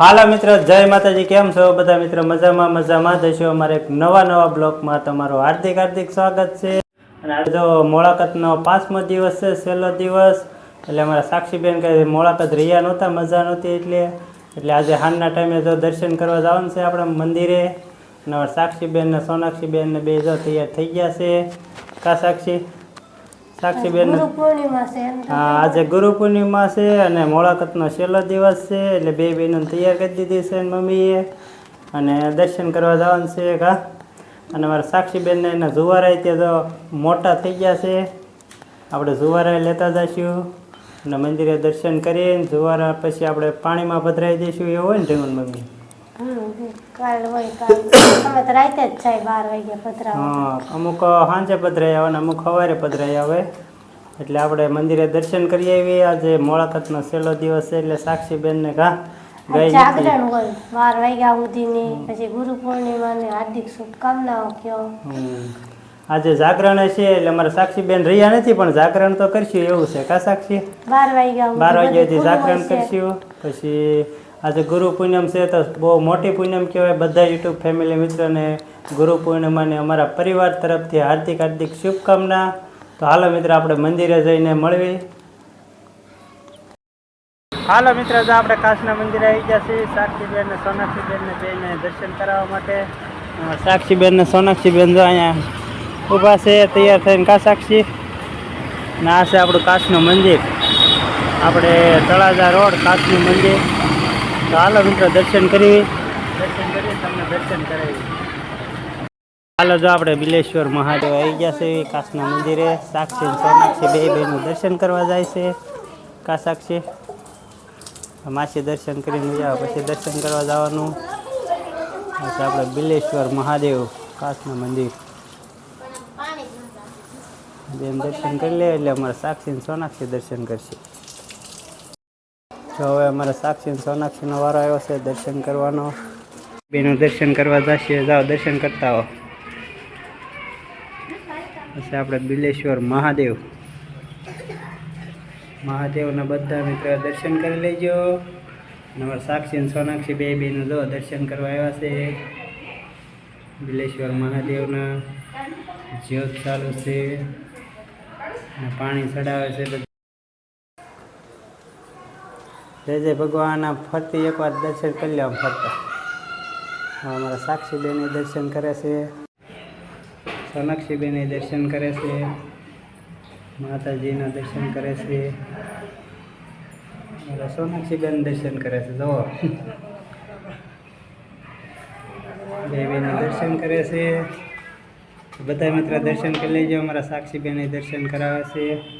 હાલો મિત્રો, જય માતાજી, કેમ છો? બધા મિત્રો મજામાં મજામાં. જશો અમારે એક નવા નવા બ્લોકમાં તમારું હાર્દિક હાર્દિક સ્વાગત છે. અને આજે જો મોળાકતનો પાંચમો દિવસ છે, છેલ્લો દિવસ. એટલે અમારા સાક્ષીબેન કઈ મોળાકત રહ્યા નહોતા, મજા નહોતી એટલે. એટલે આજે હાલના ટાઈમે જો દર્શન કરવા જવાનું છે આપણા મંદિરે. અને સાક્ષીબેન ને, સોનાક્ષીબેન ને બે જો તૈયાર થઈ ગયા છે. કા સાક્ષી? સાક્ષીબેન તો. હા આજે ગુરુ પૂર્ણિમા છે અને મોળાકતનો છેલ્લો દિવસ છે એટલે બે બહેનો તૈયાર કરી દીધી છે મમ્મીએ. અને દર્શન કરવા જવાનું છે કા અને મારા સાક્ષીબેનને એના જુવારાય ત્યાં તો મોટા થઈ ગયા છે. આપણે જુવારાય લેતા જઈશું અને મંદિરે દર્શન કરીને જુવારા પછી આપણે પાણીમાં પધરાવી દઈશું એવું હોય ને ઢેમન મમ્મી? અમુક સાંજે પધરાઈ આવે અને અમુક સવારે પધરાઈ આવે. એટલે આપણે મંદિરે દર્શન કરી આવીએ. આજે મોળાકતનો છેલ્લો દિવસ છે એટલે ગઈ જાગરણ હોય. બાર વાગ્યા સુધીની પછી ગુરુ પૂર્ણિમાની હાર્દિક શુભકામનાઓ કયો. આજે જાગરણ છે એટલે અમારે સાક્ષીબેન રહ્યા નથી પણ જાગરણ તો કરશું એવું છે. કા સાક્ષી? બાર વાગ્યા બાર વાગ્યાથી જાગરણ. કરશું. પછી આજે ગુરુ પૂનમ છે તો બહુ મોટી પૂનમ કહેવાય. બધા યુટ્યુબ ફેમિલી મિત્રોને ગુરુ પૂર્ણિમાને અમારા પરિવાર તરફથી હાર્દિક હાર્દિક શુભકામના. તો હાલો મિત્ર, આપણે મંદિરે જઈને મળવી. હાલો મિત્ર તો આપણે કાશના મંદિરે આવી ગયા છીએ સાક્ષીબેન ને જઈને દર્શન કરાવવા માટે. સાક્ષીબેનને, સોનાક્ષીબેન જો અહીંયા ઊભા છે, તૈયાર થઈને કા સાક્ષી? ને આ છે આપણું કાશનું મંદિર. આપણે તળાજા રોડ, કાશનું મંદિર. તો હાલો મિત્રો, દર્શન કરી દર્શન કરી તમને દર્શન કરાવી હાલો જો આપણે બિલેશ્વર મહાદેવ આવી ગયા છે, કાશના મંદિરે. સાક્ષી સોનાક્ષી બે બહેનું દર્શન કરવા જાય છે. કા સાક્ષી? માસી દર્શન કરીને જાવ પછી દર્શન કરવા જવાનું. પછી આપણે બિલેશ્વર મહાદેવ, કાશના મંદિર. બેન દર્શન કરી લે, એટલે અમારે સાક્ષી સોનાક્ષી દર્શન કરશે. જો હવે અમારે સાક્ષી સોનાક્ષીનો વારો આવ્યો છે, દર્શન કરવાનો. બેનું દર્શન કરવા જશે, જાઓ, દર્શન કરતા હો પછી આપણે બિલેશ્વર મહાદેવ. મહાદેવના બધા મિત્રો દર્શન કરી લેજો. અમારા સાક્ષી સોનાક્ષી બે બેનું જો દર્શન કરવા આવ્યા છે. બિલેશ્વર મહાદેવના જ્યોત ચાલુ છે. પાણી ચડાવે છે બધા જય જય ભગવાનના ફરતી એકવાર દર્શન કરી લે આમ ફરતા. હા, અમારા સાક્ષીબેને દર્શન કરે છે. સોનાક્ષીબેને દર્શન કરે છે. માતાજીના દર્શન કરે છે. અમારા સોનાક્ષીબેન દર્શન કરે છે જુઓ. દેવીના દર્શન કરે છે. બધા મિત્ર દર્શન કરી લેજો અમારા સાક્ષીબેને દર્શન કરાવે છે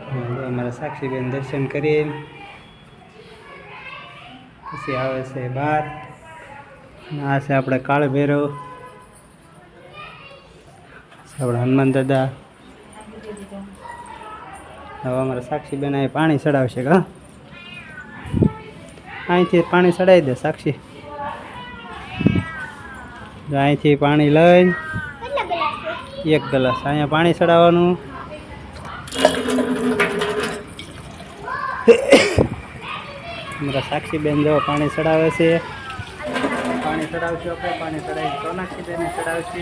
હા, જો અમારા સાક્ષીબેન દર્શન કરી પછી આવે છે બાર. આ છે આપણે કાળ ભૈરવ. આપણે હનુમાન દાદા. હવે અમારા સાક્ષીબેન અહીં પાણી ચડાવશે કા અહીંથી પાણી ચડાવી દે સાક્ષી. અહીંથી પાણી લઈને એક ગ્લાસ. અહીંયા પાણી ચડાવવાનું. અમારા સાક્ષીબેન જો પાણી ચડાવે છે. પાણી ચડાવશું આપણે, પાણી ચડાવી સોનાક્ષીબેન ચડાવશે.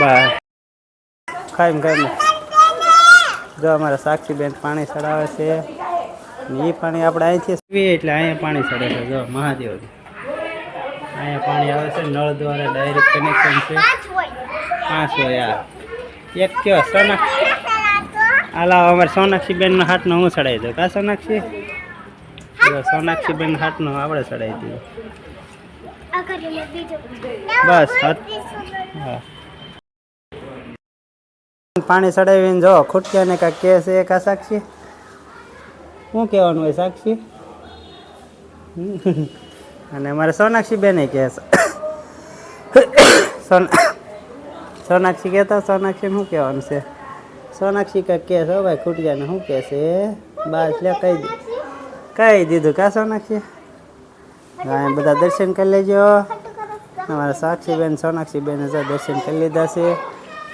બસ કાંઈ કાંઈ જો અમારા સાક્ષીબેન પાણી ચડાવે છે. એ પાણી આપણે અહીંથી પીએ એટલે અહીંયા પાણી ચડે છે. જો મહાદેવ અહીંયા પાણી આવે છે. નળ દ્વારા ડાયરેક્ટ કનેક્શન છે. પાંચ હોય. એક કયો? સોનાક્ષી. આલા અમારે સોનાક્ષી બેનનો હાથનો હું ચડાવી દઉં. કા સોનાક્ષી? સોનાક્ષી બેન હાથનો આપણે ચડાવી દઈએ. બસ હા. પાણી ચડાવીને જો ખૂટ્યાને કાંઈક કહે છે કા સાક્ષી? શું કહેવાનું હોય સાક્ષી? અને મારે સોનાક્ષી બેને કહે છે. સોન સોનાક્ષી કહેતા સોનાક્ષી શું કહેવાનું છે? સોનાક્ષી કાંઈક કહે છે ભાઈ ખૂટિયાને શું કહે છે? બસ લે કહી દીધું કહી દીધું કા સોનાક્ષી? હા બધા દર્શન કરી લેજો. અમારા સાક્ષીબેન સોનાક્ષીબેન હજાર દર્શન કરી લીધા છે.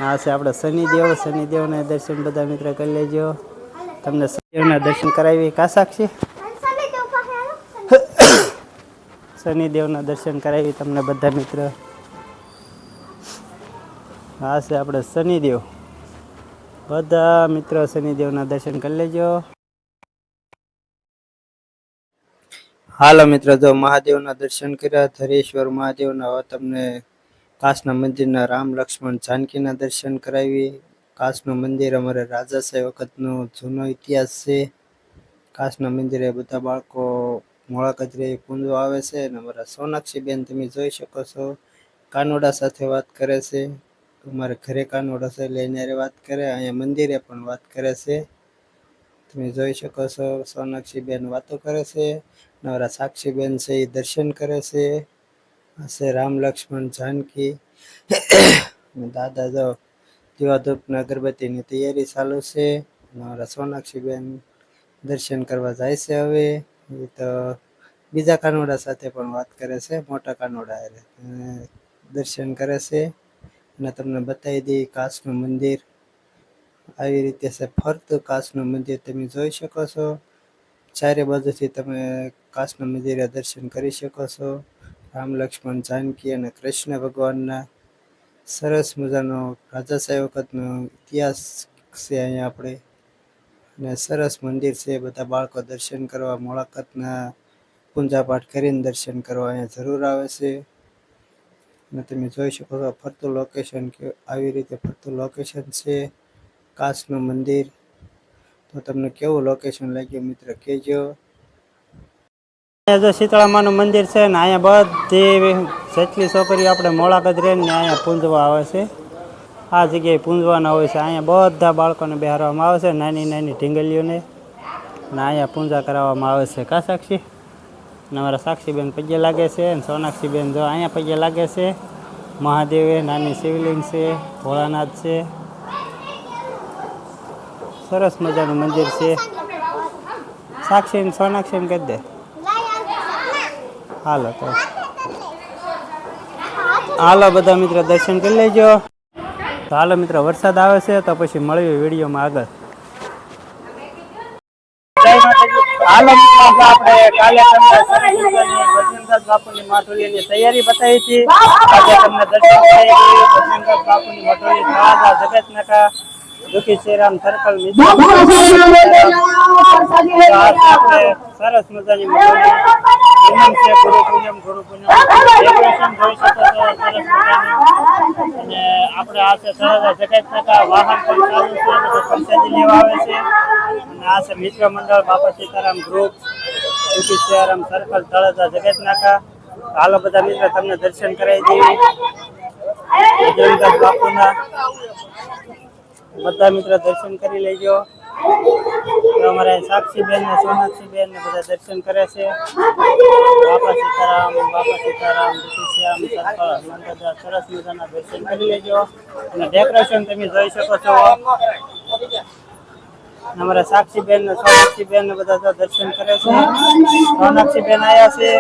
આ છે આપણે શનિદેવ. શનિદેવના દર્શન બધા મિત્ર કરી લેજો. તમને શનિદેવના દર્શન કરાવી કા સાક્ષી? શનિદેવના દર્શન કરાવી તમને બધા મિત્ર. આ છે, આપણે શનિદેવ. બધા મિત્રો શનિદેવના દર્શન કરી લેજો. હાલો મિત્રો, જો મહાદેવના દર્શન કર્યા, ધરેશ્વર મહાદેવના, હવે તમને કાશના મંદિરના રામ લક્ષ્મણ જાનકીના દર્શન કરાવી. કાશનું મંદિર અમારે રાજાશાહી વખતનો જૂનો ઇતિહાસ છે. કાશના મંદિરે બધા બાળકો મોળા કચરે પૂંજો આવે છે અને અમારા સોનાક્ષી બેન તમે જોઈ શકો છો. કાનોડા સાથે વાત કરે છે. અમારે ઘરે કાનોડા છે લઈને વાત કરે, અહીંયા મંદિરે પણ વાત કરે છે. તમે જોઈ શકો છો, સોનાક્ષીબેન વાતો કરે છે, નવરા સાક્ષીબેન છે, એ દર્શન કરે છે. આ રામ લક્ષ્મણ જાનકી. દાદા જો દીવાધૂપના અગરબત્તીની તૈયારી ચાલુ છે. નવરા સોનાક્ષીબેન દર્શન કરવા જાય છે હવે. એ તો બીજા કાનોડા સાથે પણ વાત કરે છે, મોટા કાનોડા દર્શન કરે છે. અને તમને બતાવી દઈએ કાશનું મંદિર આવી રીતે છે. ફરતું કાશનું મંદિર તમે જોઈ શકો છો. ચારે બાજુથી તમે કાશના મંદિરે દર્શન કરી શકો છો. રામ લક્ષ્મણ જાનકી અને કૃષ્ણ ભગવાનના સરસ મજાનો રાજાશાહી વખતનો ઇતિહાસ છે અહીંયા આપણે. અને સરસ મંદિર છે. બધા બાળકો દર્શન કરવા, મુલાકાતના પૂજા પાઠ કરીને દર્શન કરવા અહીંયા જરૂર આવે છે. અને તમે જોઈ શકો છો ફરતું લોકેશન કે આવી રીતે ફરતું લોકેશન છે. કાશનું મંદિર. તો તમને કેવું લોકેશન લાગ્યું મિત્ર? કહેજો. જો શીતળામાનું મંદિર છે ને અહીંયા બધી જેટલી છોકરીઓ આપણે મોળાકત રહે ને અહીંયા પૂંજવા આવે છે. આ જગ્યાએ પૂંજવાના હોય છે. અહીંયા બધા બાળકોને બેહારવામાં આવે છે નાની નાની ઢીંગલીઓને. ને અહીંયા પૂજા કરાવવામાં આવે છે. કા સાક્ષી? ને અમારા સાક્ષીબેન પગે લાગે છે અને સોનાક્ષીબેન જો અહીંયા પગે લાગે છે. મહાદેવે નાની શિવલિંગ છે, ભોળાનાથ છે. સરસ મજાનું મંદિર છે. સાક્ષી સોનાક્ષી કહી દે. હાલો તો. હાલો બધા મિત્રો, દર્શન કરી લેજો. તો હાલો મિત્રો, વરસાદ આવે છે તો પછી મળીએ વિડીયોમાં આગળ. હાલો. આપણે કાલે તમને બાપુની માઠોલીની તૈયારી બતાવી હતી. તમને દર્શન ભજનદાસ બાપુની માઠોલી તળાજા જગતનાકા દુખી શ્રીરામ સર્કલ આપણે સરસ મજાની પૂનમ છે ગુરુ પૂનમ ગુરુ પૂનમ ડેકોરેશન જોઈ શકો છો સરસ મજાની. અને આપણે આ છે તળાજા જગતનાકા વાહન પણ ચાલુ છે પ્રસાદી લેવા આવે છે. અને આ છે મિત્ર મંડળ બાપા સીતારામ ગ્રુપ દુખી શ્રીરામ સર્કલ તળાજા જગતનાકા હાલો બધા મિત્રો તમને દર્શન કરાવી દઈએ. બાપુના. બધા મિત્રો દર્શન કરી લેજો. અમારે સાક્ષીબેન ને સોનાક્ષીબેન ને બધા દર્શન કરે છે. બાપા સીતારામ બાપા સીતારામ શ્યામ સરસ મજાના દર્શન કરી લેજો. અને ડેકોરેશન તમે જોઈ શકો છો. અમારા સાક્ષીબેન ને સોનાક્ષીબેન ને બધા દર્શન કરે છે. સોનાક્ષીબેન આવ્યા છે.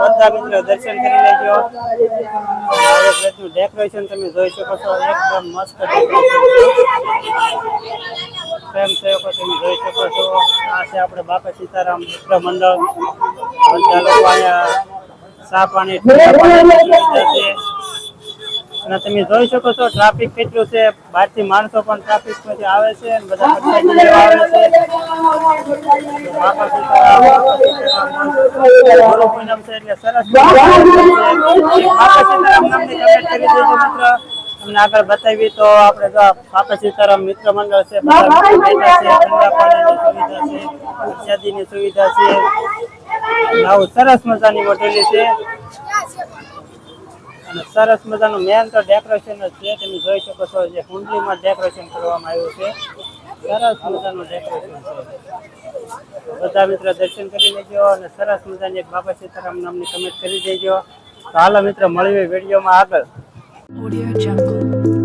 બધા મિત્રો દર્શન કરી લેજો. ડેકોરેશન તમે જોઈ શકો છો. એકદમ મસ્ત પ્રેમ સેવકો તમે જોઈ શકો છો. આ છે આપણે બાપા સીતારામ મિત્ર મંડળ. બધા લોકો અહીંયા ચા પાણી છે. અને તમે જોઈ શકો છો ટ્રાફિક કેટલું છે બહારથી માણસો પણ ટ્રાફિકમાંથી આવે છે બધા આવે છે એટલે સરસ મિત્ર તમને આગળ બતાવી તો આપણે જો બાપા સીતારામ મિત્ર મંડળ છે ઠંડા પાણીની સુવિધા છે પ્રસાદીની સુવિધા છે આવું સરસ મજાની હોટેલી છે અને સરસ મજાનું મેન તો ડેકોરેશન જ છે. તમે જોઈ શકો છો જે કુંડલીમાં ડેકોરેશન કરવામાં આવ્યું છે. સરસ મજાનું ડેકોરેશન છે. બધા મિત્રો દર્શન કરી લેજો અને સરસ મજાની એક બાબા સીતારામ નામની કમેન્ટ કરી દેજો. તો હાલો મિત્રો, મળીએ વિડીયોમાં આગળ. Audio Jungle.